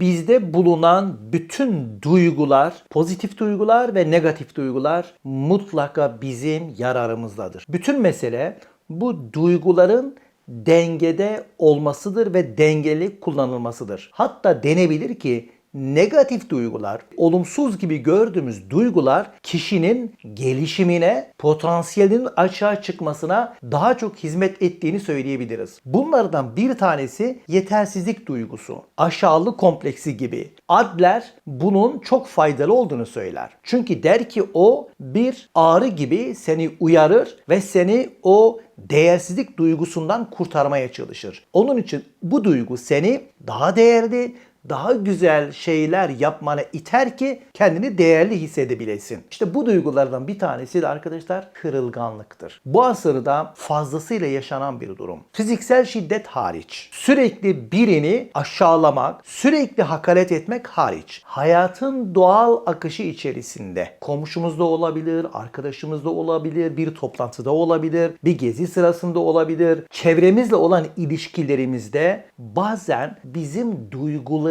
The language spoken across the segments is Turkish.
bizde bulunan bütün duygular, pozitif duygular ve negatif duygular mutlaka bizim yararımızdadır. Bütün mesele bu duyguların dengede olmasıdır ve dengeli kullanılmasıdır. Hatta denebilir ki negatif duygular, olumsuz gibi gördüğümüz duygular kişinin gelişimine, potansiyelinin açığa çıkmasına daha çok hizmet ettiğini söyleyebiliriz. Bunlardan bir tanesi yetersizlik duygusu, aşağılık kompleksi gibi. Adler bunun çok faydalı olduğunu söyler. Çünkü der ki o bir ağrı gibi seni uyarır ve seni o değersizlik duygusundan kurtarmaya çalışır. Onun için bu duygu seni daha değerli, daha güzel şeyler yapmana iter ki kendini değerli hissedebilesin. İşte bu duygulardan bir tanesi de arkadaşlar kırılganlıktır. Bu asırda fazlasıyla yaşanan bir durum. Fiziksel şiddet hariç, sürekli birini aşağılamak, sürekli hakaret etmek hariç, hayatın doğal akışı içerisinde komşumuzda olabilir, arkadaşımızda olabilir, bir toplantıda olabilir, bir gezi sırasında olabilir, çevremizle olan ilişkilerimizde bazen bizim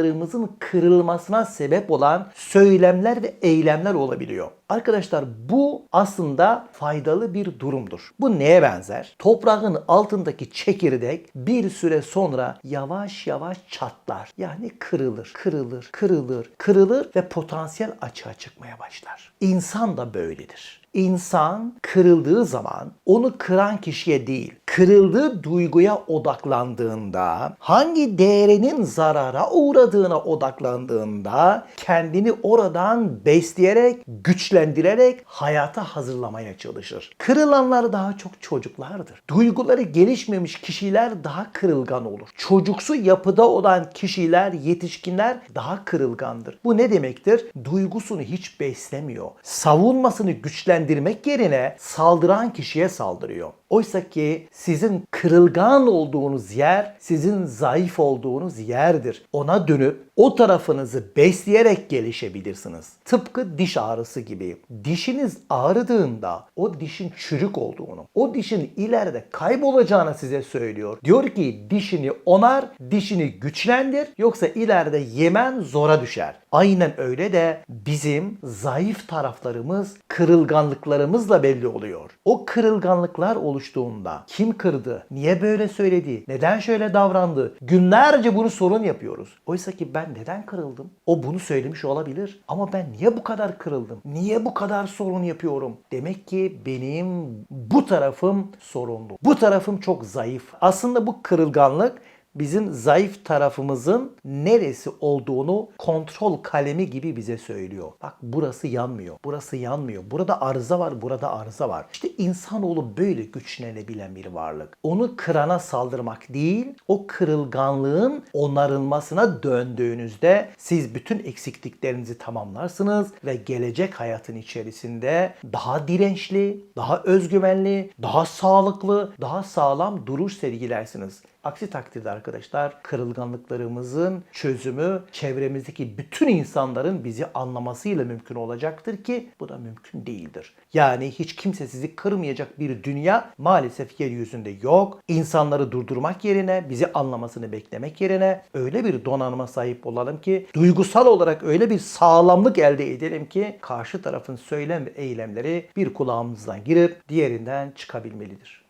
duygularımızın kırılmasına sebep olan söylemler ve eylemler olabiliyor. Arkadaşlar bu aslında faydalı bir durumdur. Bu neye benzer? Toprağın altındaki çekirdek bir süre sonra yavaş yavaş çatlar. Yani kırılır, kırılır, kırılır, kırılır ve potansiyel açığa çıkmaya başlar. İnsan da böyledir. İnsan kırıldığı zaman onu kıran kişiye değil, kırıldığı duyguya odaklandığında, hangi değerinin zarara uğradığına odaklandığında kendini oradan besleyerek, güçlendirerek hayata hazırlamaya çalışır. Kırılanlar daha çok çocuklardır. Duyguları gelişmemiş kişiler daha kırılgan olur. Çocuksu yapıda olan kişiler, yetişkinler daha kırılgandır. Bu ne demektir? Duygusunu hiç beslemiyor. Savunmasını güçlendirmek yerine saldıran kişiye saldırıyor. Oysa ki sizin kırılgan olduğunuz yer sizin zayıf olduğunuz yerdir. Ona dönüp o tarafınızı besleyerek gelişebilirsiniz. Tıpkı diş ağrısı gibi. Dişiniz ağrıdığında o dişin çürük olduğunu, o dişin ileride kaybolacağını size söylüyor. Diyor ki dişini onar, dişini güçlendir yoksa ileride yemen zora düşer. Aynen öyle de bizim zayıf taraflarımız kırılganlıklarımızla belli oluyor. O kırılganlıklar oluştuğunda kim kırdı, niye böyle söyledi, neden şöyle davrandı günlerce bunu sorun yapıyoruz. Oysa ki ben neden kırıldım? O bunu söylemiş olabilir ama ben niye bu kadar kırıldım? Niye bu kadar sorun yapıyorum? Demek ki benim bu tarafım sorunlu. Bu tarafım çok zayıf. Aslında bu kırılganlık bizim zayıf tarafımızın neresi olduğunu kontrol kalemi gibi bize söylüyor. Bak burası yanmıyor, burası yanmıyor, burada arıza var, burada arıza var. İşte insanoğlu böyle güçlenebilen bir varlık. Onu kırana saldırmak değil, o kırılganlığın onarılmasına döndüğünüzde siz bütün eksikliklerinizi tamamlarsınız ve gelecek hayatın içerisinde daha dirençli, daha özgüvenli, daha sağlıklı, daha sağlam duruş sergilersiniz. Aksi takdirde arkadaşlar kırılganlıklarımızın çözümü çevremizdeki bütün insanların bizi anlamasıyla mümkün olacaktır ki bu da mümkün değildir. Yani hiç kimse sizi kırmayacak bir dünya maalesef yeryüzünde yok. İnsanları durdurmak yerine bizi anlamasını beklemek yerine öyle bir donanıma sahip olalım ki duygusal olarak öyle bir sağlamlık elde edelim ki karşı tarafın söylem ve eylemleri bir kulağımızdan girip diğerinden çıkabilmelidir.